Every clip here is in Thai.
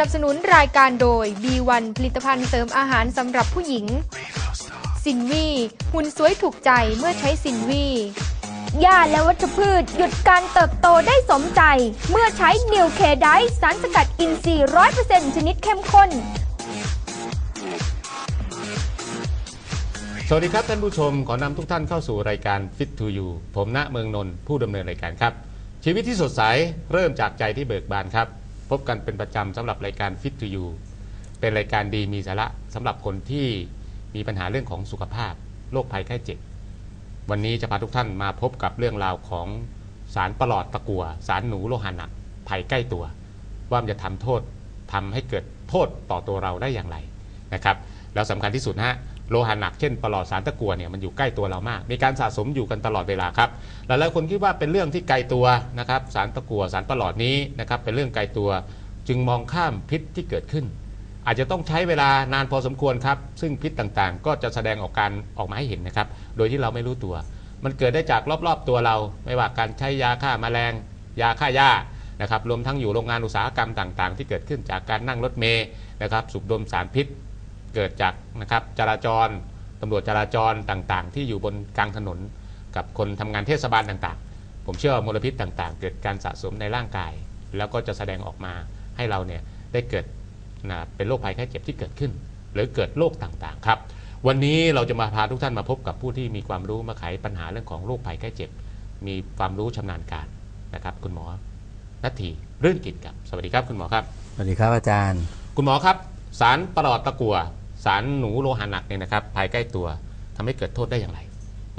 นับสนุนรายการโดย B1 ผลิตภัณฑ์เสริมอาหารสำหรับผู้หญิง สินวีหุ่นสวยถูกใจเมื่อใช้สินวีหญ้าและวัชพืชหยุดการเติบโตได้สมใจ เมื่อใช้นิวเคไดสารสกัดอินทรีย์ร้อยเปอร์เซ็นต์ชนิดเข้มข้น สวัสดีครับท่านผู้ชม ขอนำทุกท่านเข้าสู่รายการ Fit to You ผมณเมืองนนท์ผู้ดำเนินรายการครับ ชีวิตที่สดใสเริ่มจากใจที่เบิกบานครับ พบกันเป็นประจำสำหรับรายการ Fit to You เป็นรายการดีมีสาระสำหรับคนที่มีปัญหาเรื่องของสุขภาพโรคภัยไข้เจ็บ วันนี้จะพาทุกท่านมาพบกับเรื่องราวของสารประหลอดตะกัว สารหนูโลหะหนักภัยใกล้ตัว ว่ามันจะทำโทษทำให้เกิดโทษต่อตัวเราได้อย่างไรนะครับ แล้วสำคัญที่สุดนะฮะ โลหะหนักเช่นประหลอดสารตะกัวเนี่ยมันอยู่ใกล้ตัวเรามาก มีการสะสมอยู่กันตลอดเวลาครับหลายๆคนคิดว่าเป็นเรื่องที่ไกลตัวนะครับสารตะกัวสารประหลอดนี้นะครับเป็นเรื่องไกลตัวจึงมองข้ามพิษที่เกิดขึ้น อาจจะต้องใช้เวลานานพอสมควรครับซึ่งพิษต่างๆ ก็จะแสดงออกการออกมาให้เห็นนะครับโดยที่เราไม่รู้ตัว มันเกิดได้จากรอบๆตัวเรา ไม่ว่าการใช้ยาฆ่าแมลง ยาฆ่าหญ้านะครับรวมทั้งอยู่โรงงานอุตสาหกรรมต่างๆ ที่เกิดขึ้นจากการนั่งรถเมล์นะครับสูบดมสารพิษ เกิดจากนะครับจราจรตำรวจจราจรต่างๆ ที่อยู่บนกลางถนน กับคนทำงานเทศบาลต่างๆ ผมเชื่อว่ามลพิษต่างๆ เกิดการสะสมในร่างกาย แล้วก็จะแสดงออกมาให้เราเนี่ยได้เกิดนะเป็นโรคภัยไข้เจ็บที่เกิดขึ้น หรือเกิดโรคต่างๆครับวันนี้เราจะมาพาทุกท่านมาพบกับผู้ที่มีความรู้มาไขปัญหาเรื่องของโรคภัยไข้เจ็บ มีความรู้ชำนาญการนะครับ คุณหมอนัทธีรื่นกิจครับสวัสดีครับคุณหมอครับสวัสดีครับอาจารย์ คุณหมอครับสารประหลอดตะกัว สารหนูโลหะหนักเนี่ยนะครับภายใกล้ตัวทำให้เกิดโทษได้อย่างไร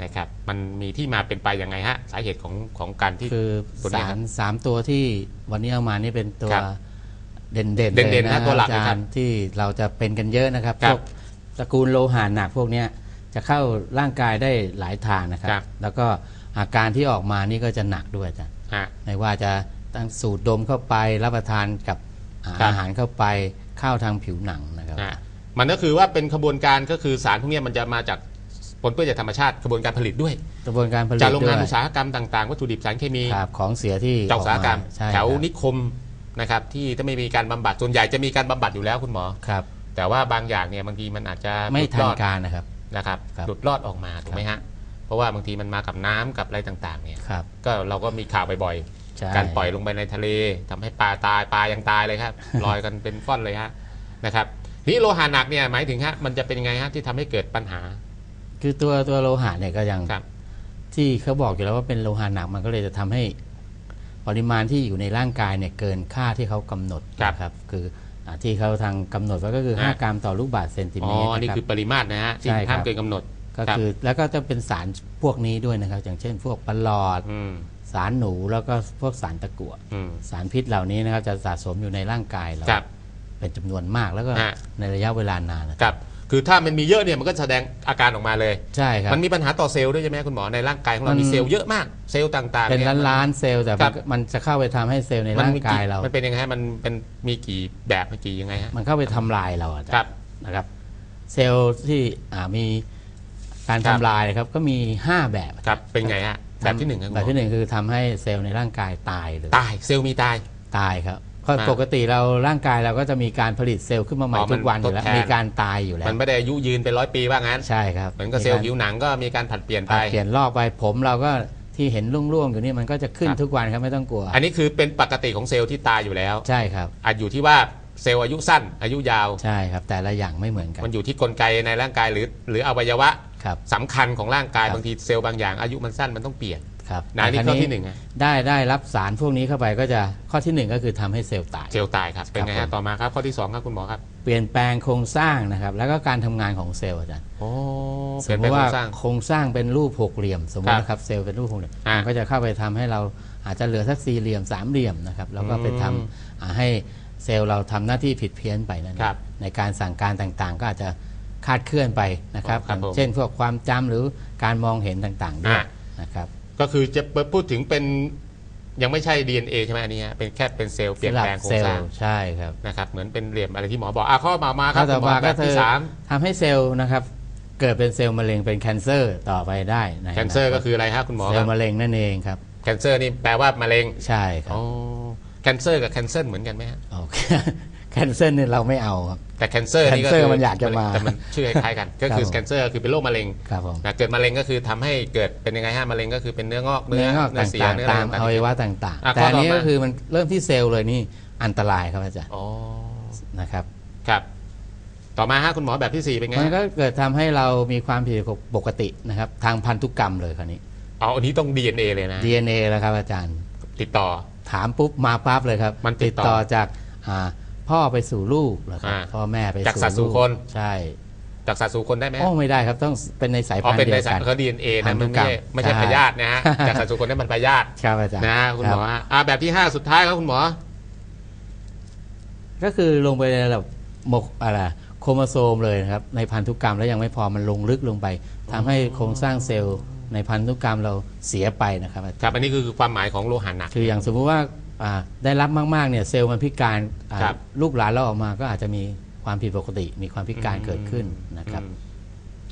นะครับ มันมีที่มาเป็นไปยังไงฮะสาเหตุของของการที่คือตัวนี้สาครัรบสามตัวที่วันนี้เอามานี่เป็นตัวครับเด่นๆเด่นๆเลยนะตัวหลักอาเลยครัจาบรย์ที่เราจะเป็นกันเยอะนะครับครัพบวกตระกูลโลหะหนักพวกเนี้ยจะเข้าร่างกายได้หลายทางนะครับครับ แล้วก็อาการที่ออกมานี่ก็จะหนักด้วยอาจารย์ฮะไม่ว่าจะตั้งสูดดมเข้าไปรับประทานกับอาครับอาหารเข้าไปเข้าทางผิวหนังนะครับฮะ มันก็คือว่าเป็นขบวนการก็คือสารพวกเนี้ยมันจะมาจากปนเปื้อนจากธรรมชาติกระบวนการผลิตด้วย กระบวนการผลิตจากโรงงานด้วยอุตสาหกรรมต่างๆวัตถุดิบสารเคมีครับของเสียที่จากอุตสาหกรรมออใช่แถวครับนิคมนะครับที่ถ้าไม่มีการบำบัดส่วนใหญ่จะมีการบำบัดอยู่แล้วคุณหมอ ครับ แต่ว่าบางอย่างเนี่ยบางทีมันอาจจะไม่หลุดทัรนอดการนะครับ นะครับครับ หลุดรอดออกมาถูกไหมฮะเพราะว่าบางทีมันมากับน้ำกับอะไรต่างๆเนี่ยครับก็เราก็มีข่าวบ่อยใช่ๆการปล่อยลงไปในทะเลทำให้ปลาตายปลายังตายเลยครับ ลอยกันเป็นฟ่อนเลยฮะนะครับ นี่โลหะหนักเนี่ยหมายถึงฮะมันจะเป็นยังไงฮะที่ทำให้เกิดปัญหา คือตัวตัวโลหะเนี่ยก็ยังครับ ที่เขาบอกอยู่แล้วว่าเป็นโลหะหนักมันก็เลยจะทำให้ปริมาณที่อยู่ในร่างกายเนี่ยเกินค่าที่เขากำหนดครับนะครับ คืออ่าที่เขาทางกำหนดไว้ก็คือฮะ5กรัมต่อลูกบาศก์เซนติอ๋เมอตรนี่นะครัคือบปริมาตรนะฮะที่ใช่ครับห้ามเกินกำหนดก็ครับคือแล้วก็จะเป็นสารพวกนี้ด้วยนะครับ อย่างเช่น พวกปลอดอืมสารหนูแล้วก็พวกสารตะกั่วอืมสารพิษเหล่านี้นะครับจะสะสมอยู่ในร่างกายเราครับ เป็นจำนวนมากแล้วก็ฮะ ในระยะเวลานานนะ ครับ คือถ้ามันมีเยอะเนี่ยมันก็แสดงอาการออกมาเลย ใช่ครับ มันมีปัญหาต่อเซลล์ด้วยใช่ไหมคุณหมอในร่างกายของเรามันมีเซลล์เยอะมากเซลล์ต่างๆเป็นย ล้านล้านๆเซลล์แต่ครัมันบก็มันจะเข้าไปทำให้เซลล์ในมันร่างมีกายเรา มันเป็นยังไงฮะมันเป็นมีกี่แบบมีกี่ยังไงฮะ มันเข้าไปทำลายเราอะครับ นะครับ เซลล์ที่อ่ามีการครับทำลายนะครับก็มี 5 แบบครับเป็นไงฮะแบบที่หนึ่งครับคุณแบหมบอที่หนึ่งคือทำให้เซลล์ในร่างกายตายเลยตายเซลล์มีตาย ตายครับเพราะอ่า ปกติเราร่างกายเราก็จะมีการผลิตเซลล์ขึ้นมาใหม่อ๋อมันทุกวันอยู่แล้วทดแทน มีการตายอยู่แล้วมันไม่ได้อายุยืนเป็นร้อยปีว่างั้นใช่ครับเหมือนกับเซลล์ผิวหนังก็มีการผัดเปลี่ยนปไปรับเปลี่ยนรอบไปผมเราก็ที่เห็นร่วงๆอยู่นี่มันก็จะขึ้นครับ ทุกวันครับไม่ต้องกลัวอันนี้คือเป็นปกติของเซลล์ที่ตายอยู่แล้วใช่ครับ อาจอยู่ที่ว่าเซลล์อายุสั้น อายุยาว ใช่ครับ แต่ละอย่างไม่เหมือนกันมันอยู่ที่กลไกในร่างกายหรือ หรืออวัยวะครับ สำคัญของร่างกายครับ บางทีเซลล์บางอย่างอายุมันสั้นมันต้องเปลี่ยน ครับนะอันนี่แต่ข้อคราวที่หนึ่งอะได้ได้รับสารพวกนี้เข้าไปก็จะข้อที่หนึ่งก็คือทำให้เซลล์ตาย เซลล์ตายครับ เป็นไงครัฮะบผมต่อมาครับ ข้อที่สองครับคุณหมอครับ เปลี่ยนแปลงโครงสร้างนะครับ แล้วก็การทำงานของเซลล์อาจารย์โอ้สเปลี่ยมนมแปลงติโครว่างสร้างโครงสร้างเป็นรูปหกเหลี่ยม สมมครัติบนะครับเซลล์เป็นรูปหกเหลี่ยมอ่ามัมันก็จะเข้าไปทำให้เราอาจจะเหลือสักสี่เหลี่ยมสามเหลี่ยมนะครับแล้วก็ไปทำอืมอ่าให้เซลล์เราทำหน้าที่ผิดเพี้ยนไปนั่นเองครับในการสั่งการต่างๆ ก็อาจจะคลาดเคลื่อนไปนะครับครับอย่างผมเช่นพวกความจำหรือการมองเห็นต่างๆด้วยอ่านะครับ ก็คือจะพูดถึงเป็นยังไม่ใช่ DNA ใช่ไหมอันนี้ฮะเป็นแค่เป็นเซลล์เปลี่ยนแปลงโครเซงลสร้างล์ใช่ครับนะครับเหมือนเป็นเหลี่ยมอะไรที่หมอบอกอะข้อมามาคข้รัอบต่อคุณหมมาอแบก็บคืที่อสามทำให้เซลล์นะครับเกิดเป็นเซลล์มะเร็งเป็นแคนเซอร์ต่อไปได้ในแคนเซอร์ก็คืออะไรฮะคุณหมอเซลครับล์มะเร็งนั่นเองครับแคนเซอร์นี่แปลว่ามะเร็งใช่ครับอ๋อแคนเซอร์กับแคนเซิลเหมือนกันไหมฮะโอเคแคนเซิลเนี่ยเราไม่เอาครับ แต่แคนเซอร์นี่ก็ cancer คืมันอยากจะมาแต่มันชื่อคล้ายๆกัน ก็คือครับผมแคนเซอร์คือเป็นโรคมะเร็งครับผมนะเกิดมะเร็งก็คือทำให้เกิดเป็นยังไงฮะมะเร็งก็คือเป็นเนื้องอกเนื้องอกเนื้อเสียต่างเนื้อๆอะไรตามต่างอๆวัยวะต่างอะๆแต่อันนี้ข้อต่อมาก็คือมันเริ่มที่เซลล์เลยนี่อันตรายครับอาจารย์อ๋อนะครับครับต่อมาฮะคุณหมอแบบที่สี่เป็นไงมันฮะก็เกิดทำให้เรามีความผิดปกตินะครับ ทางพันธุกรรมเลยคราวนี้อ๋ออันนี้ต้อง DNA เลยนะ DNA แล้วครับอาจารย์ ติดต่อถามปุ๊บมาปั๊บเลยครับ มันติดต่อจากอ่า พ่อไปสู่ลูกนะครับอ่าพ่อแม่ไปจากสัตว์สู่ลูคน ใช่จากสัตว์สู่คนได้ไหมฮะโอ้ไม่ได้ครับต้องเป็นในสายอ๋อพันธุ์เป็นเดีในยวสากัยน เขาดีเอ็นเอนะมันไม่พันธุกรรใช่มไม่ใช่ใช่ พยาธินะฮะจากสัตว์สู่คนนั่นมันพยาธิครับอาจารย์นะฮะคุณหมอรับฮะอ่าแบบที่ห้าสุดท้ายครับคุณหมอ ก็คือลงไปในระดับหมกอะไรโครโมโซมเลยนะครับในพันธุกรรมแล้วยังไม่พอมันลงลึกลงไปทำให้โครงสร้างเซลล์ในพันธุกรรมเราเสียไปนะครับอาจารย์ ครับอันนี้คือความหมายของโลหะหนัก คืออย่างสมมุติว่าอ่า ได้รับมากๆเนี่ยเซลล์มันพิการอ่าครับลูกหลานเราออกมาก็อาจจะมีความผิดปกติ มีความพิการเกิดขึ้นนะครับอืม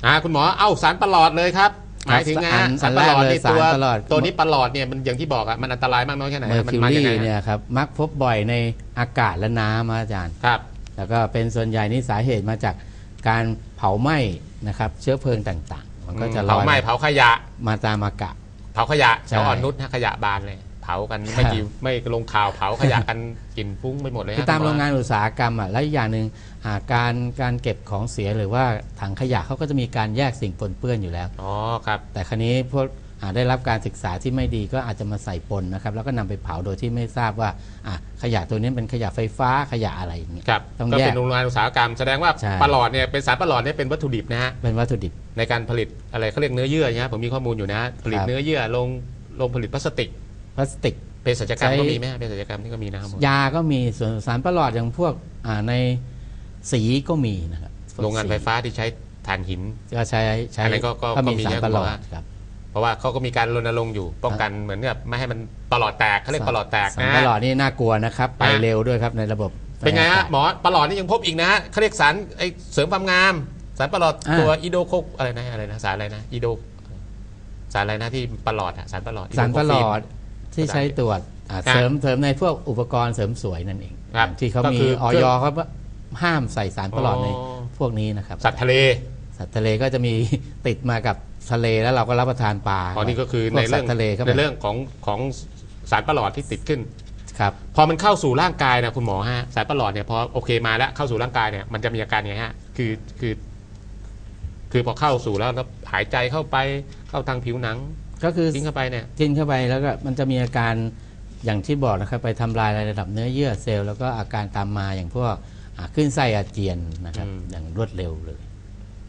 อ่าคุณหมอเอ้าสารประหลอดเลยครับหมายถึงไงอัฮะนสารประหลอดอันแรกเลยนี่ตัวสารประหลอดตัวนี้ประหลอดเนี่ยมันอย่างที่บอกอะมันอันตรายมากน้อยแค่ไหนเมอฮะร์มันคิวมารีจากไหนเนี่ยฮะครับมักพบบ่อยในอากาศและน้ำอาจารย์ครับ แล้วก็เป็นส่วนใหญ่นี่สาเหตุมาจากการเผาไหม้นะครับเชื้อเพลิงต่างๆ มันก็จะลเผาอยไหม้เผาขยะมาตามอากาศเผาขยะใช่แถวอ่อนนุชฮะขยะบานเลยเผากันไม่กี่ไม่ลงข่าวเผาขยะกันกลิ่นฟุ้งไปหมดเลยฮะคือตามคุณหโรงงานอุตสาหกรรมอะและอีกอย่างหนึ่งอ่าการการเก็บของเสียหรือว่าถังขยะเขาก็จะมีการแยกสิ่งปนเปื้อนอยู่แล้วอ๋อครับแต่ครั้นี้พวกอ่าได้รับการศึกษาที่ไม่ดีก็อาจจะมาใส่ปนนะครับแล้วก็นำไปเผาโดยที่ไม่ทราบว่าอะขยะตัวนี้เป็นขยะไฟฟ้าขยะอะไรอย่างเงี้ยครับต้องก็แยเป็กนโรงงานอุตสาหกรรมแสดงว่าใช่ประหลอดเนี่ยเป็นสารประหลอดเนี่ยเป็นวัตถุดิบนะฮะเป็นวัตถุดิบในการผลิตอะไรเขาเรียกเนื้อเยื่อนะฮะผมมีข้อมูลอยู่นะฮะผลิตครับเนื้อเยื่อลงลงผลิตพลาสติก พลาสติกเภสัชกรรมใช้ก็มีไหมฮะเภสัชกรรมนี่ก็มีนะครับผมยาก็มีส่วนสารประหลอดอย่างพวกอ่าในสีก็มีนะครับพวกโรงงานสีไฟฟ้าที่ใช้ถ่านหินก็ใช้ใช้อันนั้นก็ก็ก็มีก็มีสารเยอะประหลอคุณหมดอฮะครับเพราะว่าเขาก็มีการรณรงค์อยู่ป้องกันเหมือนกับไม่ให้มันประหลอดแตกเขาเรียกประหลอดแตกสารนะประหลอดนี่น่ากลัวนะครับ ไปอะเร็วด้วยครับในระบบ เป็นไงฮะฟหมอประหลอดนี่ยังพบอีกนะฮะเขาเรียกสารไอเสริมความงาม สารประหลอดอ่าตัวอีโดโคอะไรนะอะไรนะสารอะไรนะอีโดสารอะไรนะที่ประหลอดอะสารประหลอดสารประหลอดโคฟิ ที่ใช้ตรวจอะอะเสริมเสริมในพวกอุปกรณ์เสริมสวยนั่นเองครับที่เขาก็มีคือออยเขาห้ามใส่สารประหลอดอ๋อในพวกนี้นะครับ สัตว์ทะเล สัตว์ทะเลก็จะมี ติดมากับทะเลแล้วเราก็รับประทานปลาอ๋อนี่ก็คือพวในสัเรื่ตองว์ทะเลเข้าไปในเรื่องของของสารประหลอดที่ติดขึ้น ครับ พอมันเข้าสู่ร่างกายนะคุณหมอฮะสารประหลอดเนี่ยพอโอเคมาแล้วเข้าสู่ร่างกายเนี่ยมันจะมีอาการยังไงฮะคือคือ คือพอเข้าสู่แล้วแล้วหายใจเข้าไปเข้าทางผิวหนัง ก็คือทิ้งเข้าไปเนี่ยกินเข้าไปแล้วก็มันจะมีอาการอย่างที่บอกนะครับ ไปทำลายระดับเนื้อเยื่อเซลล์แล้วก็อาการตามมาอย่างพวกอ่าขึ้นไส้อาเจียนนะครับอืมอย่างรวดเร็วเลย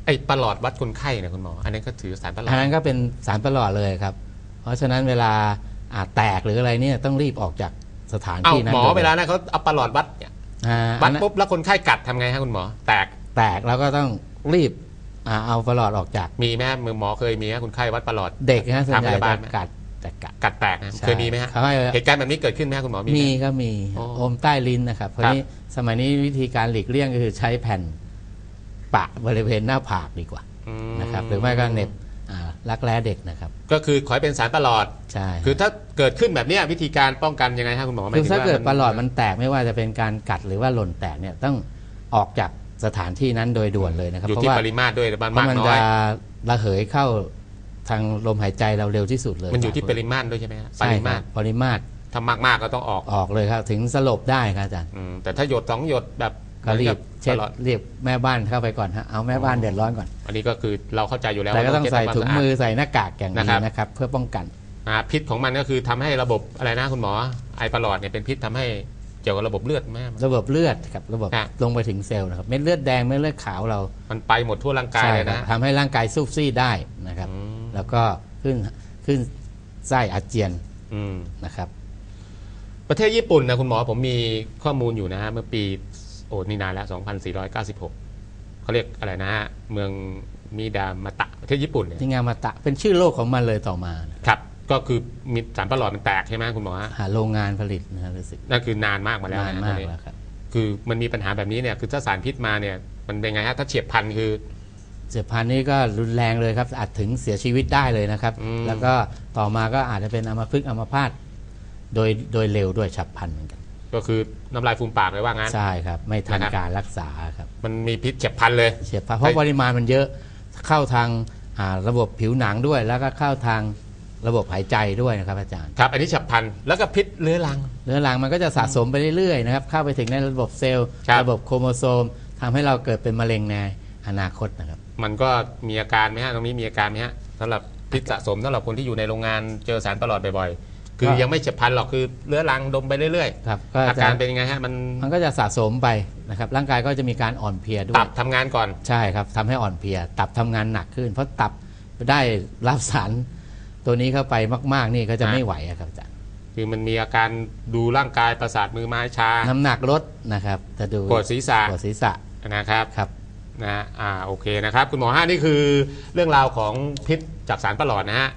ไอ้ประหลอดวัดคนไข้เนี่ยคุณหมอ อันนี้ก็ถือสารประหลออัดนนั้นก็เป็นสารประหลอดเลยครับ เพราะฉะนั้นเวลาอาแตกหรืออะไรเนี่ยต้องรีบออกจากสถานเอ้าที่นั้นหมอโดยเวลานั้นเขาเอาประหลอดวัดเนี่ยอ่าวัอัดนนั้นปุ๊บแล้วคนไข้กัดทำไงฮะคุณหมอ แตกแตกแล้วก็ต้องรีบ อ่าเอาประหลอดออกจากมีไหมฮะมือหมอเคยมีฮะคนไข้วัดประหลอด เด็กนะส่วนใหญ่ทำพยาบาลจะไหมกัดจะกัดกัดแตกนะใช่เคยมีไหมฮะเขาให้เหตุการณ์แบบนี้เกิดขึ้นไหมฮะคุณหมอมีไห มีก็มีอ๋ออมใต้ลิ้นนะครับเพราะครับ นี้สมัยนี้วิธีการหลีกเลี่ยงก็คือใช้แผ่นปะบริเวณหน้าผากดีกว่าอืมนะครับหรือไม่ก็เหน็บอ่ารักแร้เด็กนะครับก็คือขอให้เป็นสารประหลอด ใช่คือถ้าเกิดขึ้นแบบเนี้ยวิธีการป้องกันยังไงฮะคุณหมอหมยคือถึงถ้าว่เกิดประหลอดมันแตกไม่ว่าจะเป็นการกัดหรือว่าหล่นแตกเนี่ยต้องออกจาก สถานที่นั้นโดยด่วนเลยนะครับอยู่เพราะที่ว่าปริมาตรด้วยมันเพราะมากมันน้อจะยระเหยเข้าทางลมหายใจเราเร็วที่สุดเลย มันอยู่ที่ครับปริมาตรด้วยใช่ไหมฮะปใช่ริคมารัตบรปริมาตรถ้ามากๆก็ต้องออกออกเลยครับถึงสลบได้ครับอาจารย์อืมแต่ถ้าหยดสองหยดแบบก็รีบหมืเช็อนดกับประหลอดเรียกแม่บ้านเข้าไปก่อนฮะเอาแม่บ้านเดือดร้อนก่อน อันนี้ก็คือเราเข้าใจอยู่แล้วแต่ก็ว่าต้องเช็ดใส่ทำควาถุงสะอาดมือใส่หน้ากากอย่างนะดีครับนะครับ เพื่อป้องกันอ่าพิษของมันก็คือทำให้ระบบอะไรนะคุณหมอไอประหลอดเนี่ยเป็นพิษทำให้ เกี่ยวกับระบบเลือดไหมระบบเลือดกับระบบครับลงไปถึงเซลล์นะครับเม็ดเลือดแดงเม็ดเลือดขาวเรามันไปหมดทั่วร่างกายใช่เลยครับนะทำให้ร่างกายซูบซีดได้นะครับ อืม แล้วก็ขึ้นขึ้นไส้อาเจียนอืม นะครับ ประเทศญี่ปุ่นนะคุณหมอผมมีข้อมูลอยู่นะฮะเมื่อปีโอ้นี่นานแล้ว 2496เขาเรียกอะไรนะฮะเมืองมิดามะตะประเทศญี่ปุ่นเนี่ยที่งามาตะเป็นชื่อโลกของมันเลยต่อมานะครับ ก็คือมีสารประหลอดมันแตกใช่ไหมคุณหมอฮะหาโรงงานผลิตนะครับรู้สึกนั่นคือนานมากมาแล้วนานนะมากตอนนี้แล้วครับคือมันมีปัญหาแบบนี้เนี่ยคือถ้าสารพิษมาเนี่ยมันเป็นไงฮะถ้าเฉียบพลันคือเสียพันธุ์นี่ก็รุนแรงเลยครับ อาจถึงเสียชีวิตได้เลยนะครับอืมแล้วก็ต่อมาก็อาจจะเป็นอัมพฤกษ์อัมพาตโดยโดยเร็วด้วยฉับพลันเหมือนกัน ก็คือน้ำลายฟูมปากเลยว่างั้นใช่ครับ ไม่ทันนะครับการรักษาครับ มันมีพิษเจ็บพลันเลยเฉียบพลันเพราะปริมาณมันเยอะเข้าทางอ่าระบบผิวหนังด้วย แล้วก็เข้าทาง ระบบหายใจด้วยนะครับอาจารย์ ครับ อันนี้ฉับพลัน แล้วก็พิษเรื้อรัง เรื้อรังมันก็จะสะสมไปเรื่อยๆนะครับเข้าไปถึงในระบบเซลล์ ครับ ระบบโครโมโซมทำให้เราเกิดเป็นมะเร็งในอนาคตนะครับ มันก็มีอาการไหมฮะตรงนี้มีอาการไหมฮะสำหรับพิษสะสมสำหรับคนที่อยู่ในโรงงานเจอสารประหลอดบ่อยๆ คือก็ ยังไม่เจ็บพลันหรอกคือเรื้อรังดมไปเรื่อยครับก็ๆ อาจะการเป็นยังไงฮะมันมันก็จะสะสมไปนะครับร่างกายก็จะมีการอ่อนเพลียด้วตัย บทำงานก่อน ใช่ครับทำให้อ่อนเพลีย ตับทำงานหนักขึ้น เพราะตับได้รับสาร ตัวนี้เข้าไปมาก ๆ นี่ก็จะฮะไม่ไหวอะครับอาจารย์คือมันมีอาการดูร่างกายประสาทมือไม้ชา น้ำหนักลดนะครับจะดูปวดศีรษะปวดศีรษะนะครับครับนะฮะอ่าโอเคนะครับ คุณหมอห้านี่คือเรื่องราวของพิษจากสารประหลอดนะฮะ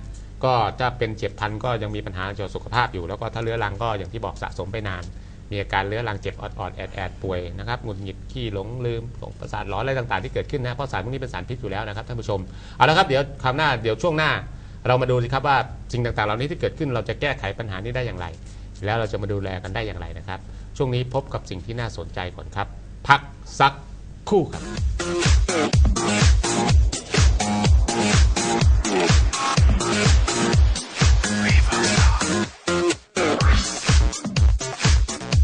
ก็จะเป็นเจ็บพลันก็ยังมีปัญหาเกี่ยวกับสุขภาพอยู่ แล้วก็ถ้าเรื้อรังก็อย่างที่บอกสะสมไปนาน มีอาการเรื้อรังเจ็บออดๆแอดแอดป่วยนะครับหงุดหงิดขี้หลงลืมหลงประสาทร้อนอะไรต่างๆที่เกิดขึ้นนะเพราะสารพวกนี้เป็นสารพิษอยู่แล้วนะครับท่านผู้ชมเอาละครับเดี๋ยวคราวหน้าเดี๋ยวช่วงหน้า เรามาดูสิครับว่าสิ่งต่างๆ เหล่านี้ที่เกิดขึ้นเราจะแก้ไขปัญหานี้ได้อย่างไร แล้วเราจะมาดูแลกันได้อย่างไรนะครับ ช่วงนี้พบกับสิ่งที่น่าสนใจก่อนครับ พักสักครู่ครับ